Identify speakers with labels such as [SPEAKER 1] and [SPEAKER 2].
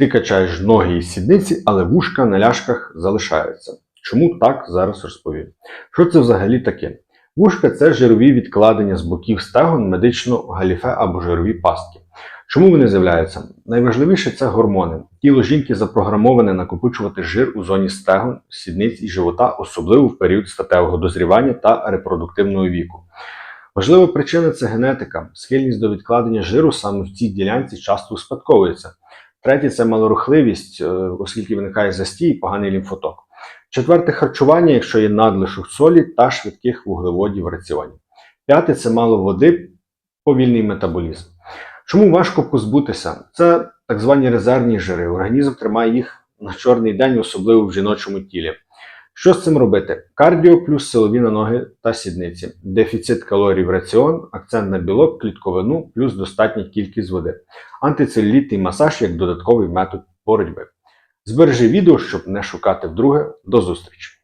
[SPEAKER 1] Ти качаєш ноги і сідниці, але вушка на ляшках залишаються. Чому так зараз розповім? Що це взагалі таке? Вушка це жирові відкладення з боків стегон, медично галіфе або жирові пастки. Чому вони з'являються? Найважливіше це гормони. Тіло жінки запрограмоване накопичувати жир у зоні стегон, сідниць і живота, особливо в період статевого дозрівання та репродуктивного віку. Важлива причина це генетика. Схильність до відкладення жиру саме в цій ділянці часто успадковується. Третє це малорухливість, е, оскільки виникає застій і поганий лімфоток. Четверте харчування, якщо є надлишок солі та швидких вуглеводів в раціоні. П'яте це мало води, повільний метаболізм. Чому важко позбутися? Це так звані резервні жири. Організм тримає їх на чорний день, особливо в жіночому тілі. Що з цим робити? Кардіо плюс силові на ноги та сідниці, дефіцит калорій в раціон, акцент на білок, клітковину плюс достатня кількість води, антицелюлітний масаж як додатковий метод боротьби. Збережи відео, щоб не шукати вдруге. До зустрічі!